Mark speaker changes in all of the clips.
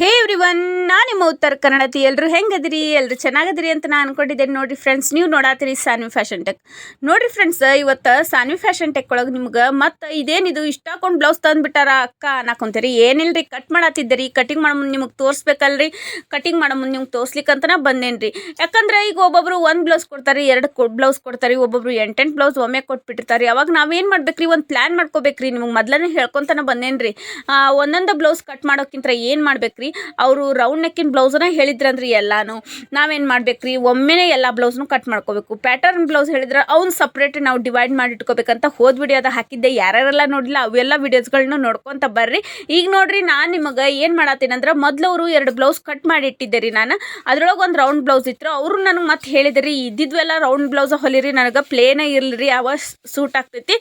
Speaker 1: ಹೇ one ನಾನು ನಿಮ್ಮ ಉತ್ತರ ಕನ್ನಡತಿ. ಎಲ್ಲರೂ ಹೆಂಗದಿರಿ? ಎಲ್ಲರೂ ಚೆನ್ನಾಗದಿರಿ ಅಂತ ನಾನು ಅನ್ಕೊಂಡಿದ್ದೇನೆ ನೋಡಿರಿ ಫ್ರೆಂಡ್ಸ್ ನೀವು ನೋಡಾತಿರಿ ಸಾನ್ವಿ ಫ್ಯಾಷನ್ ಟೆಕ್ ನೋಡಿರಿ ಫ್ರೆಂಡ್ಸ್ ಇವತ್ತು ಸಾನ್ವಿ ಫ್ಯಾಷನ್ ಟೆಕ್ ಒಳಗೆ ನಿಮ್ಗೆ ಮತ್ತು ಇದೇನಿದು ಇಷ್ಟ ಹಾಕೊಂಡು ಬ್ಲೌಸ್ ತಂದುಬಿಟ್ಟಾರ ಅಕ್ಕ ಅನ್ನಕೊಂತೀರಿ? ಏನಿಲ್ರಿ? ಕಟ್ ಮಾಡತ್ತಿದ್ದೀರಿ ಕಟಿಂಗ್ ಮಾಡೋ ಮುಂದೆ ನಿಮಗೆ ತೋರಿಸ್ಬೇಕಲ್ರಿ? ಕಟಿಂಗ್ ಮಾಡೋ ಮುಂದೆ ನಿಮ್ಗೆ ತೋರ್ಸ್ಲಿಕ್ಕಂತನ ಬಂದೇನಿ ರೀ ಯಾಕಂದ್ರೆ ಈಗ ಒಬ್ಬೊಬ್ರು ಒಂದು ಬ್ಲೌಸ್ ಕೊಡ್ತಾರೆ, ಎರಡು ಕೊ ಬ್ಲೌಸ್ ಕೊಡ್ತಾರೆ, ಒಬ್ಬೊಬ್ರು ಎಂಟೆಂಟು ಬ್ಲೌಸ್ ಒಮ್ಮೆ ಕೊಟ್ಬಿಟ್ಟಿರ್ತಾರೆ. ಅವಾಗ ನಾವೇನು ಮಾಡ್ಬೇಕ್ರಿ? ಒಂದು ಪ್ಲ್ಯಾನ್ ಮಾಡ್ಕೋಬೇಕ್ರಿ. ನಿಮಗೆ ಮೊದ್ಲನೇ ಹೇಳ್ಕೊತಾನೆ ಬಂದೇನ್ರಿ. ರೀ ಒಂದೊಂದು ಬ್ಲೌಸ್ ಕಟ್ ಮಾಡೋಕ್ಕಿಂತ ಏನು ಮಾಡ್ಬೇಕ್ರಿ? ಅವರು ರೌಂಡ್ ನೆಕ್ಕಿನ ಬ್ಲೌಸನ್ನ ಹೇಳಿದ್ರಂದ್ರಿ ಎಲ್ಲಾನು. ನಾವೇನು ಮಾಡ್ಬೇಕ್ರಿ? ಒಮ್ಮೆನೇ ಎಲ್ಲ ಬ್ಲೌಸ್ನು ಕಟ್ ಮಾಡ್ಕೋಬೇಕು. ಪ್ಯಾಟರ್ನ್ ಬ್ಲೌಸ್ ಹೇಳಿದ್ರೆ ಅವ್ನು ಸಪ್ರೇಟ್ ನಾವು ಡಿವೈಡ್ ಮಾಡಿ ಇಟ್ಕೋಬೇಕಂತ ಹೋದ ವಿಡಿಯೋದ ಹಾಕಿದ್ದೆ. ಯಾರ್ಯಾರೆಲ್ಲ ನೋಡಿಲ್ಲ, ಅವೆಲ್ಲ ವಿಡಿಯೋಸ್ಗಳನ್ನ ನೋಡ್ಕೊಂತ ಬರ್ರಿ. ಈಗ ನೋಡ್ರಿ ನಾನು ನಿಮಗೆ ಏನು ಮಾಡತ್ತೀನಂದ್ರೆ ಮೊದಲು ಅವರು ಎರಡು ಬ್ಲೌಸ್ ಕಟ್ ಮಾಡಿ ಇಟ್ಟಿದ್ದೆ ರೀ ನಾನು. ಅದ್ರೊಳಗೆ ಒಂದು ರೌಂಡ್ ಬ್ಲೌಸ್ ಇತ್ತು. ಅವರು ನನಗೆ ಮತ್ತೆ ಹೇಳಿದ್ರಿ, ಇದ್ದಿದ್ವೆಲ್ಲ ರೌಂಡ್ ಬ್ಲೌಸ ಹೊಲಿರಿ, ನನಗೆ ಪ್ಲೇನೇ ಇರಲಿ ರೀ ಅವ ಸೂಟ್ ಆಗ್ತೈತಿ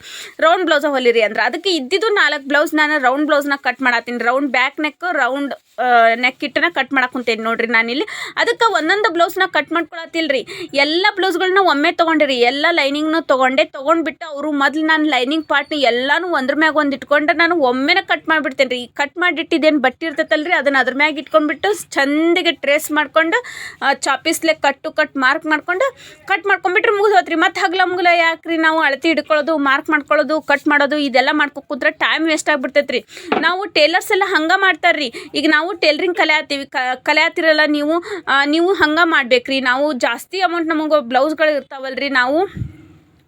Speaker 1: ರೌಂಡ್ ಬ್ಲೌಸ ಹೊಲಿರಿ ಅಂದ್ರೆ. ಅದಕ್ಕೆ ಇದ್ದಿದ್ದು ನಾಲ್ಕು ಬ್ಲೌಸ್ ನಾನು ರೌಂಡ್ ಬ್ಲೌಸ್ನ cut ಮಾಡತ್ತೀನಿ. Round back neck round neck ಇಟ್ಟನ cut ಕುಂತೇನಿ ನೋಡ್ರಿ ನಾನಿಲ್ಲಿ. ಅದಕ್ಕೆ ಒಂದೊಂದು ಬ್ಲೌಸ್ನ ಕಟ್ ಮಾಡ್ಕೊಳತ್ತಿಲ್ರಿ. ಎಲ್ಲ ಬ್ಲೌಸ್ಗಳನ್ನ ಒಮ್ಮೆ ತೊಗೊಂಡಿರಿ. ಎಲ್ಲ ಲೈನಿಂಗ್ನು ತೊಗೊಂಡೆ. ತೊಗೊಂಡ್ಬಿಟ್ಟು ಅವರು ಮೊದ್ಲು ನಾನು ಲೈನಿಂಗ್ ಪಾರ್ಟ್ನ ಎಲ್ಲಾನು ಒಂದ್ರ ಮ್ಯಾಗ ಒಂದು ಇಟ್ಕೊಂಡ್ರೆ ನಾನು ಒಮ್ಮೆನೇ ಕಟ್ ಮಾಡಿಬಿಡ್ತೇನೆ ರೀ ಕಟ್ ಮಾಡಿಟ್ಟಿದ್ದೇನು ಬಟ್ಟೆ ಇರ್ತೈತಲ್ರಿ, ಅದನ್ನ ಅದ್ರ ಮ್ಯಾಗ ಇಟ್ಕೊಂಡ್ಬಿಟ್ಟು ಚಂದಗೆ ಟ್ರೇಸ್ ಮಾಡ್ಕೊಂಡು ಚಾಪೀಸ್ಲೆ ಕಟ್ಟು ಕಟ್ ಮಾರ್ಕ್ ಮಾಡ್ಕೊಂಡು ಕಟ್ ಮಾಡ್ಕೊಂಡ್ಬಿಟ್ರೆ ಮುಗಿದೋತ್ರಿ ಮತ್ತು ಮತ್ತೆ ಮುಗಲ ಯಾಕೆ ಯಾಕ್ರಿ ನಾವು ಅಳತಿ ಹಿಡ್ಕೊಳ್ಳೋದು ಮಾರ್ಕ್ ಮಾಡ್ಕೊಳ್ಳೋದು ಕಟ್ ಮಾಡೋದು, ಇದೆಲ್ಲ ಮಾಡ್ಕೊ ಕೂತ್ರೆ ಟೈಮ್ ವೇಸ್ಟ್ ಆಗ್ಬಿಡ್ತೈತ್ರಿ. ನಾವು ಟೇಲರ್ಸ್ ಎಲ್ಲ ಹಂಗೆ ಮಾಡ್ತಾರ್ರಿ. ಈಗ ನಾವು ಟೇಲರಿಂಗ್ ಕಲಿಯತ್ತೀವಿ ಕಲಿಯತ್ತಿರಲ್ಲ ನೀವು ನೀವು ಹಂಗೆ ಮಾಡ್ಬೇಕು ರೀ ನಾವು ಜಾಸ್ತಿ ಅಮೌಂಟ್ ನಮಗೆ ಬ್ಲೌಸ್ಗಳು ಇರ್ತಾವಲ್ರಿ. ನಾವು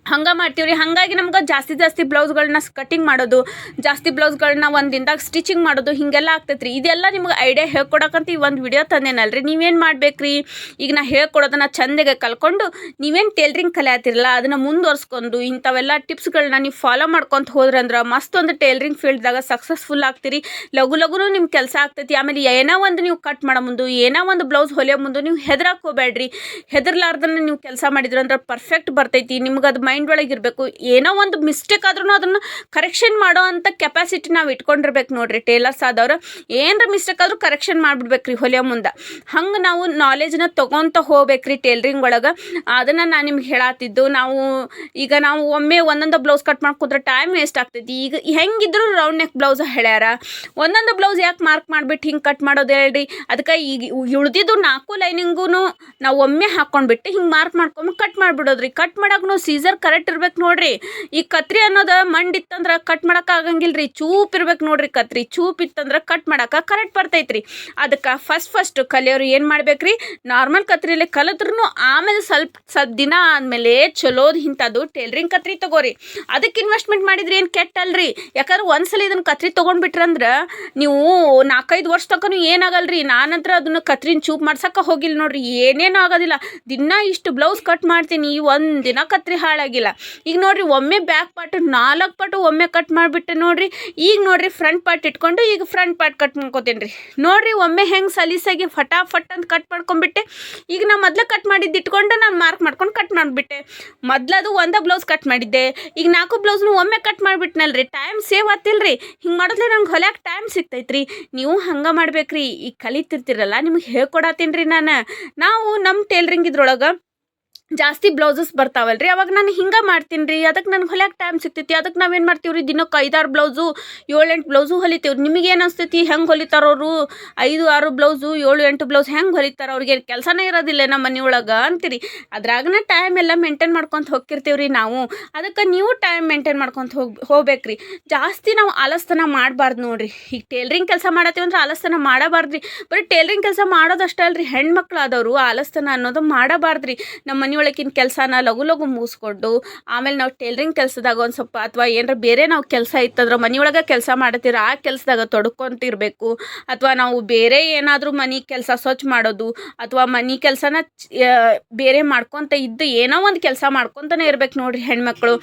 Speaker 1: ಹಂಗೆ ಮಾಡ್ತೀವಿ ರೀ ಹಾಗಾಗಿ ನಮ್ಗೆ ಜಾಸ್ತಿ ಜಾಸ್ತಿ ಬ್ಲೌಸ್ಗಳನ್ನ ಕಟಿಂಗ್ ಮಾಡೋದು, ಜಾಸ್ತಿ ಬ್ಲೌಸ್ಗಳನ್ನ ಒಂದು ದಿನದಾಗ ಸ್ಟಿಚಿಂಗ್ ಮಾಡೋದು ಹೀಗೆಲ್ಲ ಆಗ್ತೈತೆ ರೀ ಇದೆಲ್ಲ ನಿಮ್ಗೆ ಐಡಿಯಾ ಹೇಳ್ಕೊಡಕ್ಕಂತ ಈ ಒಂದು ವಿಡಿಯೋ ತಂದೇನಲ್ರಿ. ನೀವೇನು ಮಾಡ್ಬೇಕ್ರಿ? ಈಗ ನಾ ಹೇಳ್ಕೊಡೋದನ್ನ ಚಂದಗೆ ಕಲ್ಕೊಂಡು ನೀವೇನು ಟೇಲ್ರಿಂಗ್ ಕಲಿಯತ್ತಿರಲ್ಲ ಅದನ್ನು ಮುಂದುವರ್ಸ್ಕೊಂಡು ಇಂಥವೆಲ್ಲ ಟಿಪ್ಸ್ಗಳನ್ನ ನೀವು ಫಾಲೋ ಮಾಡ್ಕೊಂತ ಹೋದ್ರಂದ್ರೆ ಮಸ್ತ್ ಒಂದು ಟೇಲ್ರಿಂಗ್ ಫೀಲ್ಡ್ದಾಗ ಸಕ್ಸಸ್ಫುಲ್ ಆಗ್ತೀರಿ. ಲಘು ಲಘುನು ನಿಮ್ಮ ಕೆಲಸ ಆಗ್ತೈತಿ. ಆಮೇಲೆ ಏನೋ ಒಂದು ನೀವು ಕಟ್ ಮಾಡೋ ಮುಂದೆ, ಏನೋ ಒಂದು ಬ್ಲೌಸ್ ಹೊಲಿಯೋ ಮುಂದೆ ನೀವು ಹೆದರಾಕೋಬೇಡ್ರಿ ಹೆದರ್ಲಾರ್ದನ್ನ ನೀವು ಕೆಲಸ ಮಾಡಿದ್ರಂದ್ರೆ ಪರ್ಫೆಕ್ಟ್ ಬರ್ತೈತಿ. ನಿಮ್ಗೆ ಅದು ಮೈಂಡ್ ಒಳಗೆ ಇರಬೇಕು ಏನೋ ಒಂದು ಮಿಸ್ಟೇಕ್ ಆದ್ರೂ ಅದನ್ನು ಕರೆಕ್ಷನ್ ಮಾಡೋ ಅಂಥ ಕೆಪಾಸಿಟಿ ನಾವು ಇಟ್ಕೊಂಡಿರ್ಬೇಕು ನೋಡ್ರಿ ಟೇಲರ್ಸ್ ಆದವ್ರು ಏನರ ಮಿಸ್ಟೇಕ್ ಆದರೂ ಕರೆಕ್ಷನ್ ಮಾಡಿಬಿಡ್ಬೇಕ್ರಿ ಹೊಲಿಯೋ ಮುಂದೆ. ಹಂಗೆ ನಾವು ನಾಲೆಜ್ನ ತೊಗೊತ ಹೋಗ್ಬೇಕ್ರಿ ಟೇಲ್ರಿಂಗ್ ಒಳಗೆ. ಅದನ್ನು ನಾನು ನಿಮ್ಗೆ ಹೇಳತ್ತಿದ್ದು ನಾವು ಈಗ ನಾವು ಒಮ್ಮೆ ಒಂದೊಂದು ಬ್ಲೌಸ್ ಕಟ್ ಮಾಡ್ಕೊಂಡ್ರೆ ಟೈಮ್ ವೇಸ್ಟ್ ಆಗ್ತೈತಿ. ಈಗ ಹೆಂಗಿದ್ರು ರೌಂಡ್ ನೆಕ್ ಬ್ಲೌಸ್ ಹೇಳ್ಯಾರ. ಒಂದೊಂದು ಬ್ಲೌಸ್ ಯಾಕೆ ಮಾರ್ಕ್ ಮಾಡಿಬಿಟ್ಟು ಹಿಂಗೆ ಕಟ್ ಮಾಡೋದು ಹೇಳ್ರಿ. ಅದಕ್ಕೆ ಈಗ ಉಳ್ದಿದ್ದು ನಾಲ್ಕು ಲೈನಿಂಗೂ ನಾವು ಒಮ್ಮೆ ಹಾಕ್ಕೊಂಡ್ಬಿಟ್ಟು ಹಿಂಗೆ ಮಾರ್ಕ್ ಮಾಡ್ಕೊಂಡು ಕಟ್ ಮಾಡಿಬಿಡೋದ್ರಿ. ಕಟ್ ಮಾಡಕ್ಕೂ ಸೀಸರ್ ಕರೆಕ್ಟ್ ಇರ್ಬೇಕು ನೋಡ್ರಿ. ಈ ಕತ್ರಿ ಅನ್ನೋದು ಮಂಡಿತ್ತಂದ್ರೆ ಕಟ್ ಆಗಂಗಿಲ್ಲ ರೀ ಚೂಪ್ ಇರ್ಬೇಕು ನೋಡ್ರಿ ಕತ್ರಿ. ಚೂಪ್ ಇತ್ತಂದ್ರೆ ಕಟ್ ಮಾಡಕ್ಕೆ ಕರೆಕ್ಟ್ ಬರ್ತೈತ್ರಿ. ಅದಕ್ಕೆ ಫಸ್ಟ್ ಫಸ್ಟ್ ಕಲಿಯೋರು ಏನು ಮಾಡ್ಬೇಕ್ರಿ? ನಾರ್ಮಲ್ ಕತ್ರಿಯಲ್ಲಿ ಕಲಿತ್ರು ಆಮೇಲೆ ಸ್ವಲ್ಪ ಸ್ವಲ್ಪ ದಿನ ಆದಮೇಲೆ ಚಲೋದು ಇಂಥದ್ದು ಟೇಲ್ರಿಂಗ್ ಕತ್ರಿ ತಗೋರಿ. ಅದಕ್ಕೆ ಇನ್ವೆಸ್ಟ್ಮೆಂಟ್ ಮಾಡಿದ್ರಿ ಏನು ಕೆಟ್ಟಲ್ರಿ? ಯಾಕಂದ್ರೆ ಒಂದ್ಸಲ ಇದನ್ನ ಕತ್ರಿ ತೊಗೊಂಡ್ಬಿಟ್ರಂದ್ರೆ ನೀವು ನಾಲ್ಕೈದು ವರ್ಷ ತನಕ ಏನಾಗಲ್ರಿ? ನಾನಂತರ ಅದನ್ನು ಕತ್ರಿನ ಚೂಪ್ ಮಾಡ್ಸಕ್ಕೆ ಹೋಗಿಲ್ಲ ನೋಡ್ರಿ. ಏನೇನು ಆಗೋದಿಲ್ಲ. ದಿನ ಇಷ್ಟು ಬ್ಲೌಸ್ ಕಟ್ ಮಾಡ್ತೀನಿ. ಒಂದು ದಿನ ಕತ್ರಿ ಹಾಳಾಗಿಲ್ಲ ಈಗ ನೋಡ್ರಿ ಒಮ್ಮೆ ಬ್ಯಾಕ್ ಪಾರ್ಟ್ ನಾಲ್ಕು ಪಾರ್ಟು ಒಮ್ಮೆ ಕಟ್ ಮಾಡಿಬಿಟ್ಟೆ ನೋಡ್ರಿ, ಈಗ ನೋಡ್ರಿ ಫ್ರಂಟ್ ಪಾರ್ಟ್ ಇಟ್ಕೊಂಡು ಈಗ ಫ್ರಂಟ್ ಪಾರ್ಟ್ ಕಟ್ ಮಾಡ್ಕೋತೀನಿ ರೀ. ನೋಡ್ರಿ ಒಮ್ಮೆ ಹೆಂಗೆ ಸಲೀಸಾಗಿ ಫಟಾಫಟ್ ಅಂತ ಕಟ್ ಮಾಡ್ಕೊಂಡ್ಬಿಟ್ಟೆ. ಈಗ ನಾ ಮೊದಲು ಕಟ್ ಮಾಡಿದ್ದು ಇಟ್ಕೊಂಡು ನಾನು ಮಾರ್ಕ್ ಮಾಡ್ಕೊಂಡು ಕಟ್ ಮಾಡಿಬಿಟ್ಟೆ. ಮೊದ್ಲದು ಒಂದೇ ಬ್ಲೌಸ್ ಕಟ್ ಮಾಡಿದ್ದೆ. ಈಗ ನಾಲ್ಕು ಬ್ಲೌಸ್ನು ಒಮ್ಮೆ ಕಟ್ ಮಾಡಿಬಿಟ್ನಲ್ರಿ. ಟೈಮ್ ಸೇವ್ ಆತಿಲ್ರಿ ಹಿಂಗೆ ಮಾಡಿದ್ರೆ ನಂಗೆ ಹೊಲ್ಯಾಕೆ ಟೈಮ್ ಸಿಗ್ತೈತ್ರಿ. ನೀವು ಹಂಗೆ ಮಾಡ್ಬೇಕ್ರಿ. ಈಗ ಕಲಿತಿರ್ತಿರಲ್ಲ, ನಿಮ್ಗೆ ಹೇಳ್ಕೊಡತ್ತೀನಿ ರೀ ನಾನು. ನಾವು ನಮ್ಮ ಟೇಲ್ರಿಂಗ್ ಇದ್ರೊಳಗೆ ಜಾಸ್ತಿ ಬ್ಲೌಸಸ್ ಬರ್ತಾವಲ್ರಿ? ಅವಾಗ ನಾನು ಹಿಂಗೆ ಮಾಡ್ತೀನಿ ರೀ ಅದಕ್ಕೆ ನನಗೆ ಹೊಲಿಯಕ್ಕೆ ಟೈಮ್ ಸಿಗ್ತೈತಿ. ಅದಕ್ಕೆ ನಾವೇನು ಮಾಡ್ತೀವಿ ರೀ ದಿನಕ್ಕೆ ಐದಾರು ಬ್ಲೌಸು, ಏಳೆಂಟು ಬ್ಲೌಸು ಹೊಲಿತೀವಿ ನಿಮಗೆ ಏನು ಅನಿಸ್ತೈತಿ? ಹೆಂಗೆ ಹೊಲಿತಾರವರು ಐದು, ಆರು ಬ್ಲೌಸು, ಏಳು, ಎಂಟು ಬ್ಲೌಸ್ ಹೆಂಗೆ ಹೊಲಿತಾರೆ ಅವ್ರಿಗೆ? ಕೆಲಸನೇ ಇರೋದಿಲ್ಲ ನಮ್ಮ ಮನೆ ಒಳಗೆ ಅಂತೀರಿ. ಅದ್ರಾಗನ ಟೈಮ್ ಎಲ್ಲ ಮೇಂಟೈನ್ ಮಾಡ್ಕೊತ ಹೋಗ್ತಿರ್ತೀವಿ ರೀ ನಾವು. ಅದಕ್ಕೆ ನೀವು ಟೈಮ್ ಮೇಂಟೈನ್ ಮಾಡ್ಕೊತ ಹೋಗಿ, ಹೋಗ್ಬೇಕ್ರಿ. ಜಾಸ್ತಿ ನಾವು ಆಲಸ್ತನ ಮಾಡಬಾರ್ದು ನೋಡಿರಿ. ಈಗ ಟೇಲ್ರಿಂಗ್ ಕೆಲಸ ಮಾಡತ್ತೀವಿ ಅಂದ್ರೆ ಆಲಸ್ತನ ಮಾಡಬಾರ್ದ್ರಿ. ಬರೀ ಟೇಲ್ರಿಂಗ್ ಕೆಲಸ ಮಾಡೋದಷ್ಟೇ ಅಲ್ರಿ. ಹೆಣ್ಮಕ್ಳು ಆದವರು ಆಲಸ್ತನ ಅನ್ನೋದು ಮಾಡಬಾರ್ದ್ರಿ. ನಮ್ಮ ಮನೆ ಒಳಗಿನ ಕೆಲಸನ ಲಘು ಲಘು ಮುಗಿಸ್ಕೊಂಡು, ಆಮೇಲೆ ನಾವು ಟೇಲ್ರಿಂಗ್ ಕೆಲಸದಾಗ ಒಂದು ಸ್ವಲ್ಪ ಅಥವಾ ಏನಾರ ಬೇರೆ ನಾವು ಕೆಲಸ ಇತ್ತಂದ್ರೆ ಮನೆಯೊಳಗೆ ಕೆಲಸ ಮಾಡತ್ತೀರ, ಆ ಕೆಲಸದಾಗ ತೊಡ್ಕೊತಿರ್ಬೇಕು. ಅಥವಾ ನಾವು ಬೇರೆ ಏನಾದರೂ ಮನೆ ಕೆಲಸ ಸ್ವಚ್ಛ ಮಾಡೋದು, ಅಥವಾ ಮನೆ ಕೆಲಸನ ಬೇರೆ ಮಾಡ್ಕೊತ ಇದ್ದು ಏನೋ ಒಂದು ಕೆಲಸ ಮಾಡ್ಕೊತಾನೆ ಇರ್ಬೇಕು ನೋಡ್ರಿ ಹೆಣ್ಮಕ್ಳು.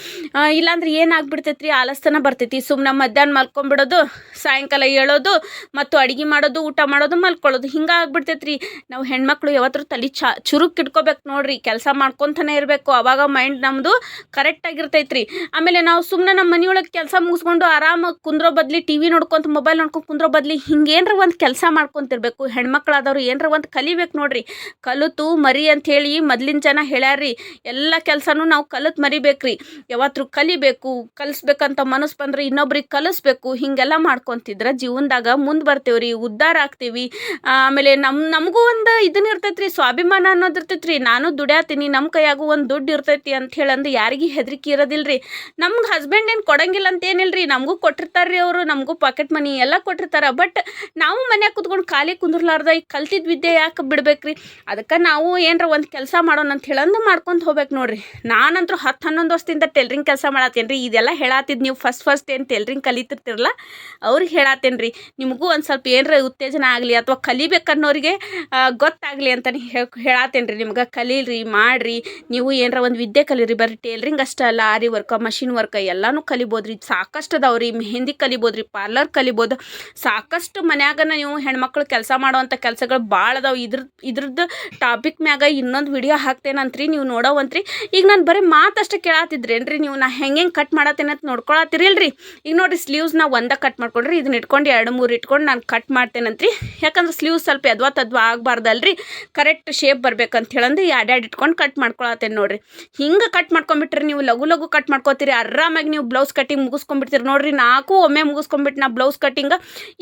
Speaker 1: ಇಲ್ಲಾಂದ್ರೆ ಏನಾಗ್ಬಿಡ್ತೈತ್ರಿ ಆಲಸ್ತನ ಬರ್ತೈತಿ. ಸುಮ್ಮನೆ ಮಧ್ಯಾಹ್ನ ಮಲ್ಕೊಂಬಿಡೋದು, ಸಾಯಂಕಾಲ ಹೇಳೋದು ಮತ್ತು ಅಡುಗೆ ಮಾಡೋದು, ಊಟ ಮಾಡೋದು ಮಲ್ಕೊಳ್ಳೋದು ಹಿಂಗೆ ಆಗ್ಬಿಡ್ತೈತ್ರಿ ನಾವು ಹೆಣ್ಮಕ್ಳು ಯಾವತ್ತೂ ತಲೆ ಚಾ, ಚುರುಕ್ ಇಟ್ಕೋಬೇಕು ನೋಡ್ರಿ, ಕೆಲಸ ಮಾಡ್ಕೊತಾನೆ ಇರಬೇಕು. ಅವಾಗ ಮೈಂಡ್ ನಮ್ಮದು ಕರೆಕ್ಟ್ ಆಗಿರ್ತೈತ್ರಿ. ಆಮೇಲೆ ನಾವು ಸುಮ್ಮನೆ ನಮ್ಮ ಮನೆಯೊಳಗೆ ಕೆಲಸ ಮುಗಿಸ್ಕೊಂಡು ಆರಾಮ ಕುಂದ್ರೋ ಬದಲಿ ಟಿ ವಿ ನೋಡ್ಕೊಂತ ಮೊಬೈಲ್ ನೋಡ್ಕೊಂಡು ಕುಂದ್ರೋ ಬದ್ಲಿ ಹಿಂಗೇನ್ರ ಒಂದು ಕೆಲಸ ಮಾಡ್ಕೊತಿರ್ಬೇಕು. ಹೆಣ್ಮಕ್ಳಾದವ್ರು ಏನರ ಒಂದು ಕಲಿಬೇಕು ನೋಡ್ರಿ. ಕಲಿತು, ಮರಿ ಅಂಥೇಳಿ ಮೊದ್ಲಿನ ಜನ ಹೇಳ್ಯಾರ್ರಿ. ಎಲ್ಲ ಕೆಲಸನೂ ನಾವು ಕಲಿತು ಮರಿಬೇಕ್ರಿ. ಯಾವತ್ತೂ ಕಲಿಬೇಕು, ಕಲಿಸ್ಬೇಕಂತ ಮನಸ್ಸು ಬಂದ್ರೆ ಇನ್ನೊಬ್ರಿಗೆ ಕಲಿಸ್ಬೇಕು. ಹಿಂಗೆಲ್ಲ ಮಾಡ್ಕೊತಿದ್ರೆ ಜೀವನದಾಗ ಮುಂದೆ ಬರ್ತೀವಿ ರೀ ಉದ್ಧಾರ ಆಗ್ತೀವಿ. ಆಮೇಲೆ ನಮ್ಮ ನಮಗೂ ಒಂದು ಇದನ್ನ ಇರ್ತೈತ್ರಿ, ಸ್ವಾಭಿಮಾನ ಅನ್ನೋದು ಇರ್ತೈತೆ ರೀ ನಾನು ದುಡ್ಯಾತೀನಿ ನಮ್ಮ ಕೈಯಾಗೂ ಒಂದು ದುಡ್ಡು ಇರ್ತೈತಿ ಅಂತ ಹೇಳಂದು ಯಾರಿಗೂ ಹೆದರಿಕೆ ಇರೋದಿಲ್ಲ ರೀ ನಮ್ಗೆ ಹಸ್ಬೆಂಡ್ ಏನು ಕೊಡಂಗಿಲ್ಲ ಅಂತ ಏನಿಲ್ಲ ರೀ ನಮಗೂ ಕೊಟ್ಟಿರ್ತಾರೆ ರೀ ಅವರು, ನಮಗೂ ಪಾಕೆಟ್ ಮನಿ ಎಲ್ಲ ಕೊಟ್ಟಿರ್ತಾರೆ. ಬಟ್ ನಾವು ಮನ್ಯಾಗ ಕುತ್ಕೊಂಡು ಖಾಲಿ ಕುಂದ್ರಲಾರ್ದ ಈಗ ಕಲ್ತಿದ್ದ ವಿದ್ಯೆ ಯಾಕೆ ಬಿಡ್ಬೇಕ್ರಿ? ಅದಕ್ಕೆ ನಾವು ಏನರ ಒಂದು ಕೆಲಸ ಮಾಡೋಣ ಅಂತ ಹೇಳಂದು ಮಾಡ್ಕೊಂತ ಹೋಗ್ಬೇಕು ನೋಡ್ರಿ. ನಾನಂತೂ ಹತ್ತು ಹನ್ನೊಂದು ವರ್ಷದಿಂದ ಟೈಲ್ರಿಂಗ್ ಕೆಲಸ ಮಾಡತ್ತೇನೆ ರೀ ಇದೆಲ್ಲ ಹೇಳತ್ತಿದ್ದು ನೀವು ಫಸ್ಟ್ ಫಸ್ಟ್ ಏನು ಟೈಲ್ರಿಂಗ್ ಕಲಿತಿರ್ತಿರಲ್ಲ ಅವ್ರಿಗೆ ಹೇಳತ್ತೇನೆ ರೀ ನಿಮಗೂ ಒಂದು ಸ್ವಲ್ಪ ಏನರ ಉತ್ತೇಜನ ಆಗಲಿ ಅಥವಾ ಕಲಿಬೇಕನ್ನೋರಿಗೆ ಗೊತ್ತಾಗಲಿ ಅಂತಲೇ ಹೇಳತ್ತೇನೆ ರೀ ನಿಮ್ಗೆ ಕಲೀರಿ ಮಾಡಿರಿ. ನೀವು ಏನರ ಒಂದು ವಿದ್ಯೆ ಕಲೀರಿ ಬರೀ ಟೇಲ್ರಿಂಗ್ ಅಷ್ಟೇ ಅಲ್ಲ, ಆರಿ ವರ್ಕ, ಮಷಿನ್ ವರ್ಕ ಎಲ್ಲಾನು ಕಲಿಬೋದ್ರಿ. ಸಾಕಷ್ಟು ಅದಾವ್ರಿ ಮೆಹಂದಿ ಕಲಿಬೋದ್ರಿ, ಪಾರ್ಲರ್ ಕಲಿಬೋದು. ಸಾಕಷ್ಟು ಮನ್ಯಾಗ ನೀವು ಹೆಣ್ಮಕ್ಳು ಕೆಲಸ ಮಾಡುವಂಥ ಕೆಲಸಗಳು ಭಾಳ ಅದಾವೆ. ಇದ್ರ, ಇದ್ರದ್ದು ಟಾಪಿಕ್ ಮ್ಯಾಗ ಇನ್ನೊಂದು ವಿಡಿಯೋ ಹಾಕ್ತೇನಂತ್ರಿ ನೀವು ನೋಡೋವಂತ್ರಿ. ಈಗ ನಾನು ಬರೀ ಮಾತಷ್ಟು ಕೇಳತ್ತಿದ್ರೇನ್ರಿ ನೀವು? ನಾ ಹೆಂಗೆ ಹೆಂಗೆ ಕಟ್ ಮಾಡತ್ತೇನೆ ಅಂತ ನೋಡ್ಕೊಳತ್ತಿರಿಲ್ರಿ ಈಗ ನೋಡಿರಿ ನಾ ಒಂದೇ ಕಟ್ ಮಾಡ್ಕೊಂಡ್ರಿ ಇದನ್ನ ಇಟ್ಕೊಂಡು ಎರಡು ಮೂರು ಇಟ್ಕೊಂಡು ನಾನು ಕಟ್ ಮಾಡ್ತೇನಂತ್ರಿ. ಯಾಕಂದ್ರೆ ಸ್ಲೀವ್ಸ್ ಸ್ವಲ್ಪ ಎದ್ವಾ ತದ್ವಾ ಆಗಬಾರ್ದಲ್ರಿ. ಕರೆಕ್ಟ್ ಶೇಪ್ ಬರ್ಬೇಕಂತ ಹೇಳಂದು ಎರಡು ಇಟ್ಕೊಂಡು ಕಟ್ ಮಾಡ್ಕೊಳತ್ತೇನೆ ನೋಡ್ರಿ. ಹಿಂಗೆ ಕಟ್ ಮಾಡ್ಕೊಂಬಿಟ್ರಿ ನೀವು ಲಘು ಲಘು ಕಟ್ ಮಾಡ್ಕೊತೀರಿ, ಆರಾಮಾಗಿ ನೀವು ಬ್ಲೌಸ್ ಕಟ್ಟಿಂಗ್ ಮುಗಿಸ್ಕೊಂಬಿಡ್ತೀರಿ ನೋಡ್ರಿ, ನಾಲ್ಕು ಒಮ್ಮೆ ಮುಗಿಸ್ಕೊಂಬಿಟ್ಟು ನಾ ಬ್ಲೌಸ್ ಕಟ್ಟಿಂಗ್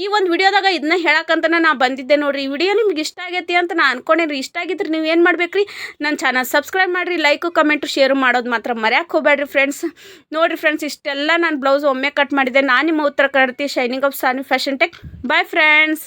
Speaker 1: ಈ ಒಂದು ವಿಡಿಯೋದಾಗ ಇದನ್ನ ಹೇಳಕ್ಕಂತನ ನಾ ಬಂದಿದ್ದೆ ನೋಡ್ರಿ. ಈ ವಿಡಿಯೋ ನಿಮ್ಗೆ ಇಷ್ಟ ಆಗೈತಿ ಅಂತ ನಾ ಅನ್ಕೊಂಡೇನ್ರಿ. ಇಷ್ಟ ಆಗಿದ್ರೆ ನೀವು ಏನು ಮಾಡ್ಬೇಕ್ರಿ? ನನ್ನ ಚಾನಲ್ ಸಬ್ಸ್ಕ್ರೈಬ್ ಮಾಡಿರಿ ಲೈಕು ಕಮೆಂಟು ಶೇರು ಮಾಡೋದು ಮಾತ್ರ ಮರ್ಯಾಕೆ ಹೋಗ್ಬೇಡ್ರಿ ಫ್ರೆಂಡ್ಸ್ ನೋಡಿರಿ ಫ್ರೆಂಡ್ಸ್ ಇಷ್ಟೆಲ್ಲ ನಾನು ಬ್ಲೌಸ್ ಒಮ್ಮೆ ಕಟ್ ಮಾಡಿದ್ದೆ. ನಾನು ನಿಮ್ಮ ಉತ್ತರ ಕರ್ತಿ shining of Saanvi fashion tech bye friends